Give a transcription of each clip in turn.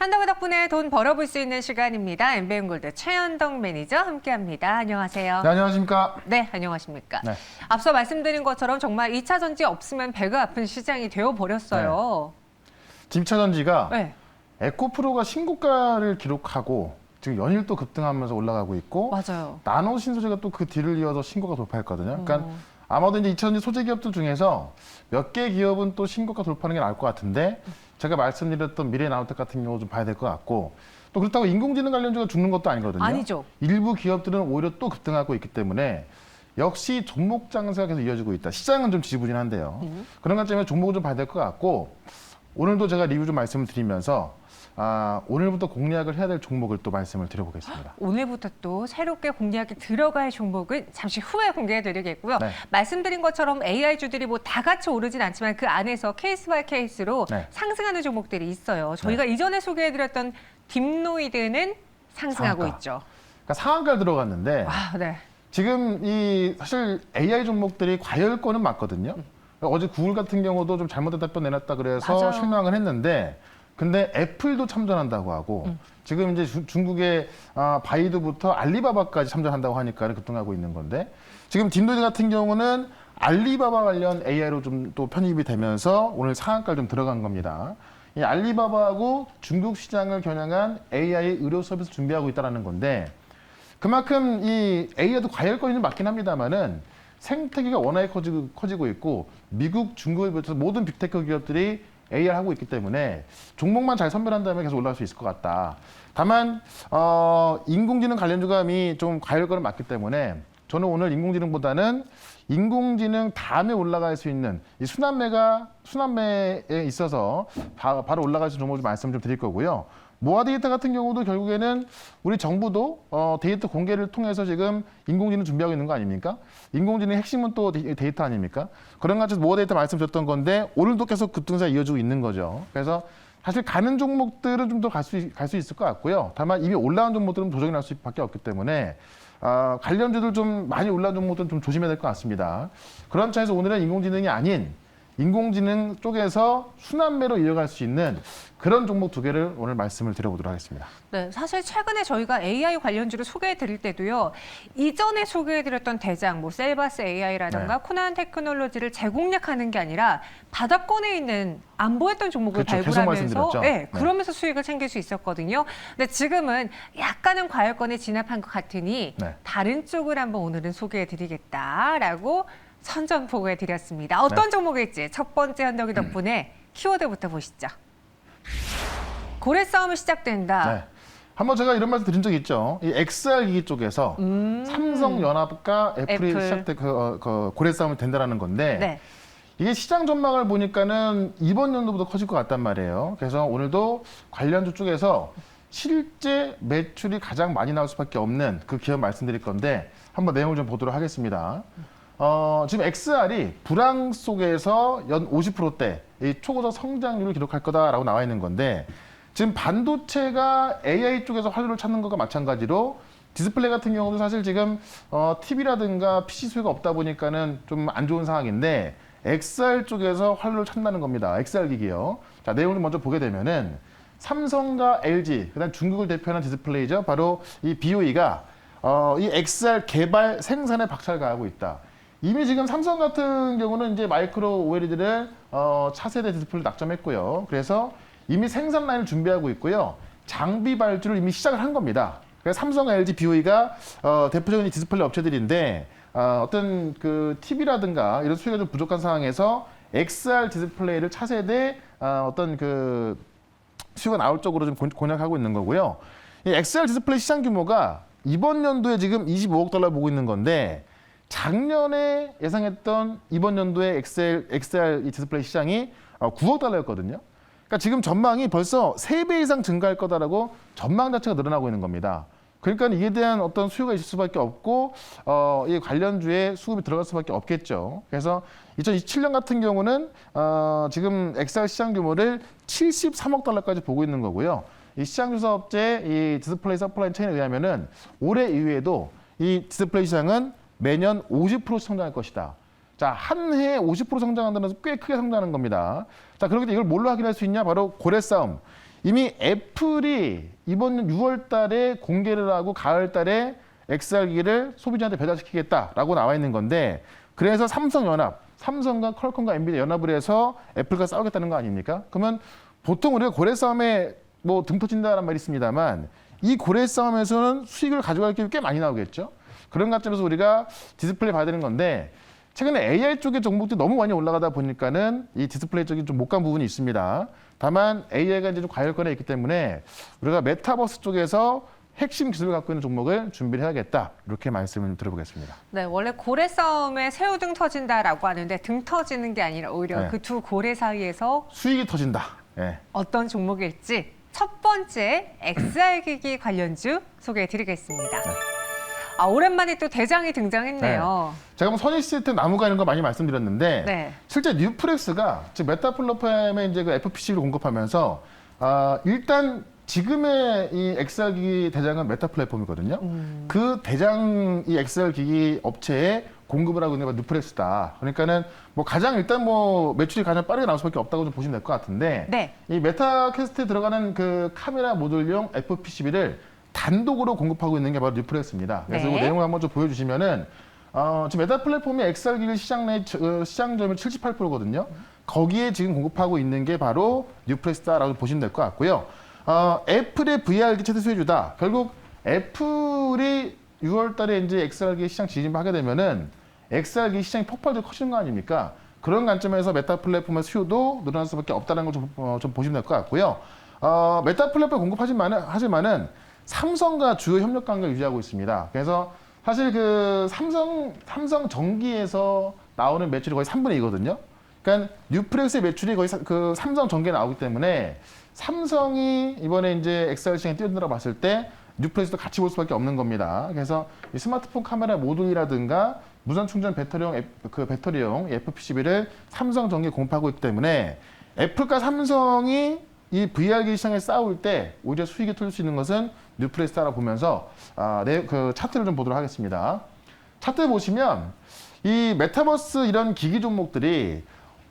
한덕의 덕분에 돈 벌어볼 수 있는 시간입니다. 엠베인골드 최현덕 매니저 함께합니다. 안녕하세요. 네, 안녕하십니까. 네, 안녕하십니까. 네. 앞서 말씀드린 것처럼 정말 2차 전지 없으면 배가 아픈 시장이 되어버렸어요. 짐차전지가 네. 에코프로가 신고가를 기록하고 지금 연일 또 급등하면서 올라가고 있고 맞아요. 나노 신소재가 또 그 뒤를 이어서 신고가 돌파했거든요. 그러니까 어. 아마도 이제 2차전지 소재 기업들 중에서 몇 개 기업은 또 신고가 돌파하는 게 나을 것 같은데 제가 말씀드렸던 미래 나노텍 같은 경우 좀 봐야 될 것 같고 또 그렇다고 인공지능 관련주가 죽는 것도 아니거든요. 아니죠. 일부 기업들은 오히려 또 급등하고 있기 때문에 역시 종목 장세가 계속 이어지고 있다. 시장은 좀 지지부진한데요. 음. 그런 것 때문에 종목을 좀 봐야 될 것 같고 오늘도 제가 리뷰 좀 말씀을 드리면서 아, 오늘부터 공략을 해야 될 종목을 또 말씀을 드려보겠습니다. 오늘부터 또 새롭게 공략이 들어갈 종목은 잠시 후에 공개해드리겠고요. 네. 말씀드린 것처럼 AI주들이 뭐 다 같이 오르진 않지만 그 안에서 케이스 바이 케이스로 네. 상승하는 종목들이 있어요. 저희가 이전에 소개해드렸던 딥노이드는 상승하고 상한가. 있죠. 그러니까 상한가를 들어갔는데 아, 네. 지금 이 사실 AI 종목들이 과열권은 맞거든요. 어제 구글 같은 경우도 좀 잘못된 답변 내놨다 그래서 맞아요. 실망을 했는데 근데 애플도 참전한다고 하고 음. 지금 이제 주- 중국의 아, 바이두부터 알리바바까지 참전한다고 하니까 급등하고 있는 건데 지금 딘도이드 같은 경우는 알리바바 관련 AI로 좀 또 편입이 되면서 오늘 상한가를 좀 들어간 겁니다. 이 알리바바하고 중국 시장을 겨냥한 AI 의료 서비스 준비하고 있다는 건데 그만큼 이 AI도 과열권이 맞긴 합니다만은 생태계가 워낙에 커지고, 커지고 있고 미국, 중국을 비롯해서 모든 빅테크 기업들이 AR 하고 있기 때문에 종목만 잘 선별한다면 계속 올라갈 수 있을 것 같다. 다만 어, 인공지능 관련 주감이 좀 과열권을 맞기 때문에 저는 오늘 인공지능보다는 인공지능 다음에 올라갈 수 있는 이 순환매가 순환매에 있어서 바, 로 올라갈 수 있는 종목을 좀 말씀 좀 드릴 거고요. 모아 데이터 같은 경우도 결국에는 우리 정부도 어, 데이터 공개를 통해서 지금 인공지능 준비하고 있는 거 아닙니까? 인공지능 핵심은 또 데- 데이터 아닙니까? 그런 것 같아서 모아 데이터 말씀드렸던 건데 오늘도 계속 급등세 이어지고 있는 거죠. 그래서 사실 가는 종목들은 좀 더 갈 수 갈 수 있을 것 같고요. 다만 이미 올라온 종목들은 조정이 날 수밖에 없기 때문에 아, 관련주들 좀 많이 올라온 종목들은 좀 조심해야 될 것 같습니다. 그런 차에서 오늘은 인공지능이 아닌 인공지능 쪽에서 순환매로 이어갈 수 있는 그런 종목 두 개를 오늘 말씀을 드려보도록 하겠습니다. 네, 사실 최근에 저희가 AI 관련주를 소개해 드릴 때도요. 이전에 소개해 드렸던 대장 뭐 셀바스 AI라든가 네. 코난 테크놀로지를 재공략하는 게 아니라 바닥권에 있는 안 보였던 종목을 그렇죠. 발굴하면서. 네, 네. 그러면서 수익을 챙길 수 있었거든요. 근데 지금은 약간은 과열권에 진압한 것 같으니 네. 다른 쪽을 한번 오늘은 소개해 드리겠다라고 선전포고해 드렸습니다. 어떤 네. 종목일지 첫 번째 현덕이 덕분에 키워드부터 보시죠. 고래 싸움이 시작된다. 네. 한번 제가 이런 말씀 드린 적 있죠. 이 XR 기기 쪽에서 음. 삼성 연합과 애플이 애플. 시작된 그, 어, 그 고래 싸움이 된다라는 건데 네. 이게 시장 전망을 보니까는 이번 연도보다 커질 것 같단 말이에요. 그래서 오늘도 관련주 쪽에서 실제 매출이 가장 많이 나올 수밖에 없는 그 기업 말씀드릴 건데 한번 내용을 좀 보도록 하겠습니다. 어, 지금 XR이 불황 속에서 연 50%대 이 초고속 성장률을 기록할 거다라고 나와 있는 건데 지금 반도체가 AI 쪽에서 활로를 찾는 것과 마찬가지로 디스플레이 같은 경우도 사실 지금 어, TV라든가 PC 수요가 없다 보니까는 좀 안 좋은 상황인데 XR 쪽에서 활로를 찾는다는 겁니다. XR 기기요. 자 내용을 좀 먼저 보게 되면은 삼성과 LG 그다음 중국을 대표하는 디스플레이죠. 바로 이 BOE가 어, 이 XR 개발 생산에 박차를 가하고 있다. 이미 지금 삼성 같은 경우는 이제 마이크로 OLED를 어, 차세대 디스플레이 낙점했고요. 그래서 이미 생산 라인을 준비하고 있고요. 장비 발주를 이미 시작을 한 겁니다. 그래서 삼성, LG, BOE가 어, 대표적인 이 디스플레이 업체들인데 어, 어떤 그 TV라든가 이런 수요가 좀 부족한 상황에서 XR 디스플레이를 차세대 어, 어떤 그 수요가 나올 쪽으로 좀 곤- 곤약하고 있는 거고요. 이 XR 디스플레이 시장 규모가 이번 연도에 지금 25억 달러 보고 있는 건데 작년에 예상했던 이번 연도의 XL, XR 이 디스플레이 시장이 어, 9억 달러였거든요. 그러니까 지금 전망이 벌써 3배 이상 증가할 거다라고 전망 자체가 늘어나고 있는 겁니다. 그러니까 이에 대한 어떤 수요가 있을 수밖에 없고 어, 이 관련주에 수급이 들어갈 수밖에 없겠죠. 그래서 2027년 같은 경우는 어, 지금 XR 시장 규모를 73억 달러까지 보고 있는 거고요. 이 시장 조사 업체 이 디스플레이 서플라이 체인에 의하면은 올해 이후에도 이 디스플레이 시장은 매년 50% 성장할 것이다. 자, 한 해에 50% 성장한다는 것은 꽤 크게 성장하는 겁니다. 자, 그렇기 때문에 이걸 뭘로 확인할 수 있냐? 바로 고래 싸움. 이미 애플이 이번 6월 달에 공개를 하고 가을 달에 XR 기기를 소비자한테 배달시키겠다라고 나와 있는 건데 그래서 삼성연합, 삼성과 퀄컴과 엔비디아 연합을 해서 애플과 싸우겠다는 거 아닙니까? 그러면 보통 우리가 고래 싸움에 뭐 등 터진다는 말이 있습니다만 이 고래 싸움에서는 수익을 가져갈 게 꽤 많이 나오겠죠. 그런 관점에서 우리가 디스플레이 봐야 되는 건데 최근에 AI 쪽의 종목들이 너무 많이 올라가다 보니까는 이 디스플레이 쪽이 좀 못 간 부분이 있습니다. 다만 AI가 이제 좀 과열권에 있기 때문에 우리가 메타버스 쪽에서 핵심 기술을 갖고 있는 종목을 준비를 해야겠다. 이렇게 말씀을 드려보겠습니다. 네, 원래 고래 싸움에 새우 등 터진다라고 하는데 등 터지는 게 아니라 오히려 네. 그두 고래 사이에서 수익이 터진다. 예. 어떤 종목일지 첫 번째 XR 기기 관련주 소개해 드리겠습니다. 아, 오랜만에 또 대장이 등장했네요. 제가 뭐 선의 시스템 나무가 있는 거 많이 말씀드렸는데 네. 실제 뉴프렉스가 지금 메타플로팜에 이제 그 FPC를 공급하면서 아, 일단 지금의 이 XR 기기 대장은 메타 플랫폼이거든요. 음. 그 대장 이 XR 기기 업체에 공급을 하고 있는 게 뉴프렉스다. 그러니까는 뭐 가장 일단 뭐 매출이 가장 빠르게 나올 수밖에 없다고 좀 보시면 될 것 같은데 네. 이 메타캐스트에 들어가는 그 카메라 모듈용 FPCB를 단독으로 공급하고 있는 게 바로 뉴프렉스입니다. 그래서 네. 이 내용을 한번 좀 보여주시면은 어, 지금 메타 플랫폼이 XR 기기 시장 내 어, 시장 점유율 78%거든요. 거기에 지금 공급하고 있는 게 바로 뉴프렉스다라고 보시면 될 것 같고요. 어, 애플의 VR 기 최대 수혜주다. 결국 애플이 6월 달에 이제 XR 기 시장 진입하게 되면은 XR 기 시장이 폭발적으로 커지는 거 아닙니까? 그런 관점에서 메타 플랫폼의 수요도 늘어날 수밖에 없다는 걸좀 어, 좀 보시면 될 것 같고요. 어, 메타 플랫폼 공급하지만은 하지만은 삼성과 주요 협력 관계를 유지하고 있습니다. 그래서 사실 그 삼성 삼성 전기에서 나오는 매출이 거의 3분의 2거든요. 그러니까 뉴프렉스의 매출이 거의 사- 그 삼성 전기에 나오기 때문에 삼성이 이번에 이제 XR 시장에 뛰어든다고 봤을 때 뉴프렉스도 같이 볼 수밖에 없는 겁니다. 그래서 이 스마트폰 카메라 모듈이라든가 무선 충전 배터리용 그 배터리용 FPCB를 삼성 전기에 공급하고 있기 때문에 애플과 삼성이 이 VR기 시장에 싸울 때 오히려 수익이 터질 수 있는 것은 뉴프레스타라 보면서 아, 네, 그 차트를 좀 보도록 하겠습니다. 차트 보시면 이 메타버스 이런 기기 종목들이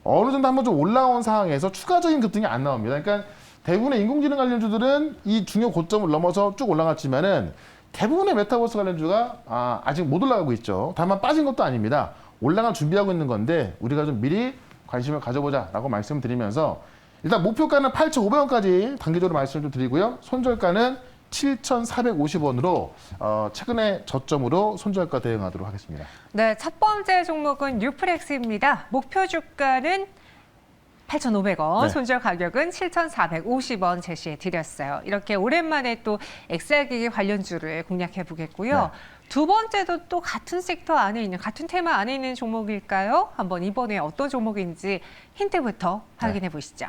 어느 정도 한번 좀 올라온 상황에서 추가적인 급등이 안 나옵니다. 그러니까 대부분의 인공지능 관련주들은 이 중요 고점을 넘어서 쭉 올라갔지만은 대부분의 메타버스 관련주가 아, 아직 못 올라가고 있죠. 다만 빠진 것도 아닙니다. 올라갈 준비하고 있는 건데 우리가 좀 미리 관심을 가져보자라고 말씀드리면서 일단 목표가는 8,500원까지 단기적으로 말씀을 좀 드리고요. 손절가는 7,450원으로 어, 최근에 저점으로 손절가 대응하도록 하겠습니다. 네, 첫 번째 종목은 뉴프렉스입니다. 목표 주가는 8,500원, 네. 손절 가격은 7,450원 제시해 드렸어요. 이렇게 오랜만에 또 XR기기 관련주를 공략해 보겠고요. 네. 두 번째도 또 같은 섹터 안에 있는, 같은 테마 안에 있는 종목일까요? 한번 이번에 어떤 종목인지 힌트부터 네. 확인해 보시죠.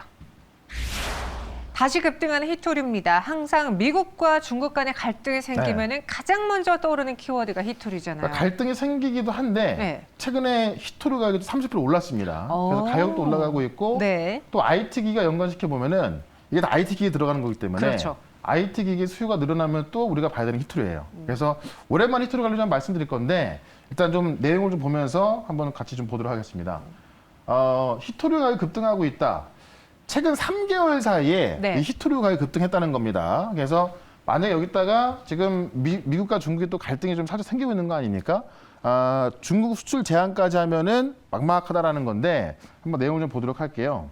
다시 급등하는 히토류입니다. 항상 미국과 중국 간의 갈등이 생기면 은 가장 먼저 떠오르는 키워드가 히토류잖아요. 네. 그러니까 갈등이 생기기도 한데 네. 최근에 히토류 가격이 30% 올랐습니다. 오. 그래서 가격도 올라가고 있고 네. 또 IT 기기가 연관시켜 보면은 이게 다 IT 기기 들어가는 거기 때문에 그렇죠. IT 기기 수요가 늘어나면 또 우리가 봐야 되는 히토류예요. 음. 그래서 오랜만에 히토류 관련 좀 말씀드릴 건데 일단 좀 내용을 좀 보면서 한번 같이 좀 보도록 하겠습니다. 어, 히토류 가격이 급등하고 있다. 최근 3개월 사이에 네. 이 히토류 가격이 급등했다는 겁니다. 그래서 만약에 여기다가 지금 미, 미국과 중국이 또 갈등이 좀 살짝 생기고 있는 거 아닙니까? 아, 중국 수출 제한까지 하면은 막막하다라는 건데 한번 내용을 좀 보도록 할게요.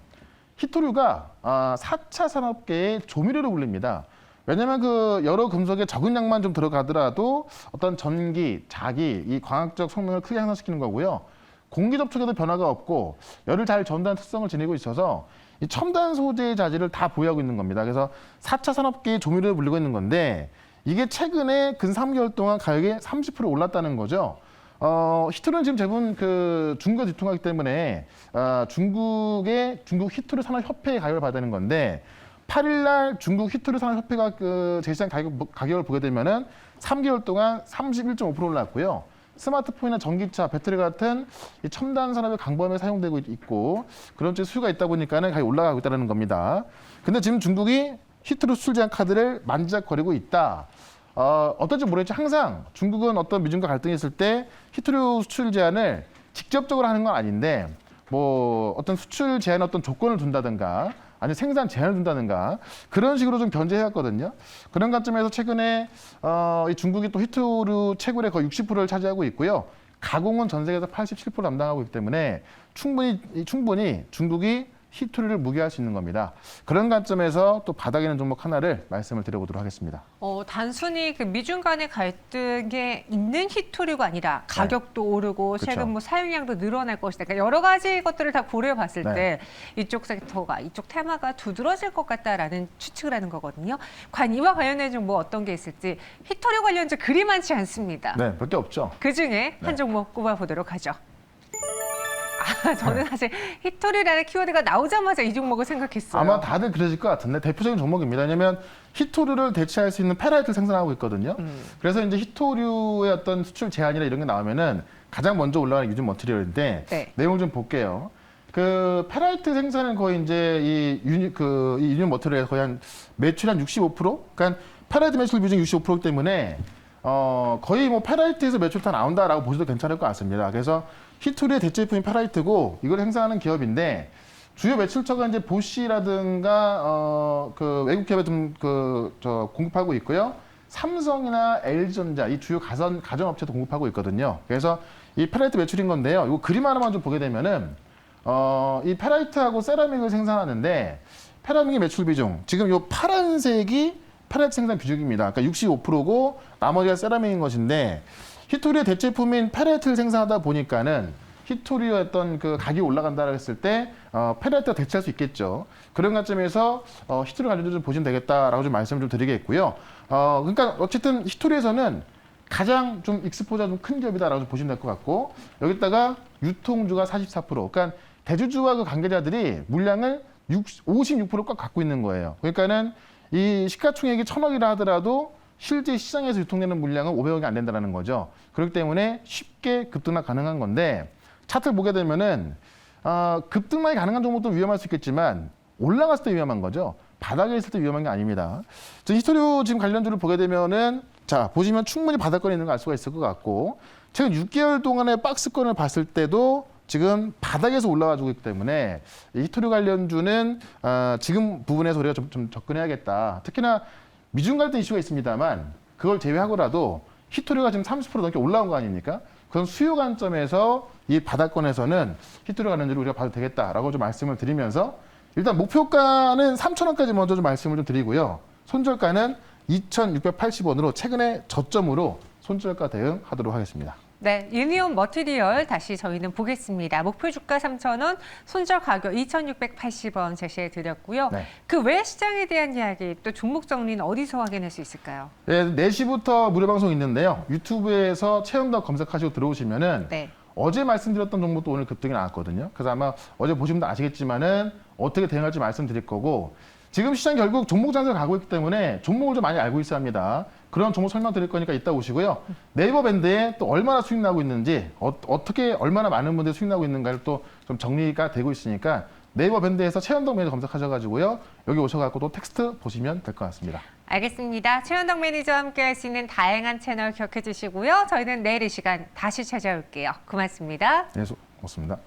히토류가 아, 4차 산업계의 조미료로 불립니다. 왜냐하면 그 여러 금속에 적은 양만 좀 들어가더라도 어떤 전기, 자기, 이 광학적 성능을 크게 향상시키는 거고요. 공기 접촉에도 변화가 없고 열을 잘 전달하는 특성을 지니고 있어서 이 첨단 소재의 자질을 다 보유하고 있는 겁니다. 그래서 4차 산업계의 조미료로 불리고 있는 건데 이게 최근에 근 3개월 동안 가격이 30% 올랐다는 거죠. 어, 히토류는 지금 대부분 그 중국에 유통하기 때문에 어, 중국의 중국 히토류 산업협회의 가격을 받아야 되는 건데 8일 날 중국 히토류 산업협회가 그 제시한 가격, 가격을 보게 되면은 3개월 동안 31.5% 올랐고요. 스마트폰이나 전기차, 배터리 같은 이 첨단 산업의 강범에 사용되고 있고 그런 쪽 수요가 있다 보니까는 가격이 올라가고 있다는 겁니다. 근데 지금 중국이 히트로 수출 제한 카드를 만지작거리고 있다. 어, 어떤지 모르겠지 항상 중국은 어떤 미중과 갈등이 있을 때 히트로 수출 제한을 직접적으로 하는 건 아닌데 뭐 어떤 수출 제한 어떤 조건을 둔다든가 아니 생산 제한을 둔다든가 그런 식으로 좀 견제해왔거든요. 그런 관점에서 최근에 어, 이 중국이 또 히토류 채굴의 거의 60%를 차지하고 있고요. 가공은 전 세계에서 87% 담당하고 있기 때문에 충분히 충분히 중국이 히토류를 무기할 수 있는 겁니다. 그런 관점에서 또 바닥에 있는 종목 하나를 말씀을 드려보도록 하겠습니다. 어, 단순히 그 미중 간의 갈등에 있는 히토류가 아니라 가격도 오르고 네. 그쵸. 최근 뭐 사용량도 늘어날 것이다. 그러니까 여러 가지 것들을 다 고려해 봤을 네. 때 이쪽 섹터가 이쪽 테마가 두드러질 것 같다라는 추측을 하는 거거든요. 과연 이와 관련된 종목 어떤 게 있을지 히토류 관련주 그리 많지 않습니다. 네, 몇개 없죠. 그 중에 한 네. 종목 꼽아 보도록 하죠. 아, 저는 사실 히토리라는 키워드가 나오자마자 이 종목을 생각했어요. 아마 다들 그러실 것 같은데 대표적인 종목입니다. 왜냐하면 히토류를 대체할 수 있는 페라이트를 생산하고 있거든요. 음. 그래서 이제 히토류의 어떤 수출 제한이나 이런 게 나오면은 가장 먼저 올라가는 게 유전 머티리얼인데 네. 내용을 좀 볼게요. 그 페라이트 생산은 거의 이제 이 유니 그이 유전 머티리얼 거의 한 매출 한 65%? 그러니까 페라이트 매출 비중 65% 때문에 어 거의 뭐 페라이트에서 매출 다 나온다라고 보셔도 괜찮을 것 같습니다. 그래서 히토리의 대체품이 페라이트고 이걸 행사하는 기업인데 주요 매출처가 이제 보시라든가 어 그 외국 기업에 좀 그 저 공급하고 있고요. 삼성이나 LG전자 이 주요 가전 가전업체도 공급하고 있거든요. 그래서 이 페라이트 매출인 건데요. 이거 그림 하나만 좀 보게 되면은 어 이 페라이트하고 세라믹을 생산하는데 페라믹의 매출 비중 지금 요 파란색이 페라이트 생산 비중입니다. 그러니까 65%고 나머지가 세라믹인 것인데 히토리의 대체품인 페라이트를 생산하다 보니까는 히토리의 어떤 그 가격이 올라간다고 했을 때 어, 페라이트가 대체할 수 있겠죠. 그런 관점에서 어, 히토리 관련주 좀 보시면 되겠다라고 좀 말씀을 좀 드리겠고요. 어, 그러니까 어쨌든 히토리에서는 가장 좀 익스포자 좀 큰 기업이다라고 좀 보시면 될 것 같고 여기다가 유통주가 44% 그러니까 대주주와 그 관계자들이 물량을 60, 56%꽉 갖고 있는 거예요. 그러니까는 이 시가총액이 천억이라 하더라도 실제 시장에서 유통되는 물량은 500억이 안 된다는 거죠. 그렇기 때문에 쉽게 급등락 가능한 건데 차트를 보게 되면은 어, 급등락이 가능한 종목도 위험할 수 있겠지만 올라갔을 때 위험한 거죠. 바닥에 있을 때 위험한 게 아닙니다. 저 히토류 지금 관련주를 보게 되면은 자 보시면 충분히 바닥권에 있는 걸 알 수가 있을 것 같고 최근 6개월 동안의 박스권을 봤을 때도 지금 바닥에서 올라와주고 있기 때문에 이 히토류 관련주는 어, 지금 부분에서 우리가 좀, 좀 접근해야겠다. 특히나 미중 갈등 이슈가 있습니다만 그걸 제외하고라도 히토류가 지금 30% 넘게 올라온 거 아닙니까? 그런 수요 관점에서 이 바닥권에서는 히토류 관련주를 우리가 봐도 되겠다라고 좀 말씀을 드리면서 일단 목표가는 3,000원까지 먼저 좀 말씀을 좀 드리고요. 손절가는 2,680원으로 최근에 저점으로 손절가 대응하도록 하겠습니다. 네, 유니온 머티리얼 다시 저희는 보겠습니다. 목표 주가 3,000원, 손절 가격 2,680원 제시해 드렸고요. 네. 그 외 시장에 대한 이야기 또 종목 정리는 어디서 확인할 수 있을까요? 네, 4시부터 무료 방송 있는데요. 유튜브에서 체험덕 검색하시고 들어오시면은 네. 어제 말씀드렸던 정보도 오늘 급등이 나왔거든요. 그래서 아마 어제 보시면 아시겠지만은 어떻게 대응할지 말씀드릴 거고 지금 시장 결국 종목 장세를 가고 있기 때문에 종목을 좀 많이 알고 있어야 합니다. 그런 종목 설명드릴 거니까 이따 오시고요. 네이버 밴드에 또 얼마나 수익 나고 있는지 어, 떻게 얼마나 많은 분들이 수익 나고 있는가를 또 좀 정리가 되고 있으니까 네이버 밴드에서 체험동 매니저 검색하셔가지고요. 여기 오셔갖고 또 텍스트 보시면 될 것 같습니다. 알겠습니다. 최현덕 매니저와 함께 할 수 있는 다양한 채널 기억해 주시고요. 저희는 내일 이 시간 다시 찾아올게요. 고맙습니다. 네, 수- 고맙습니다.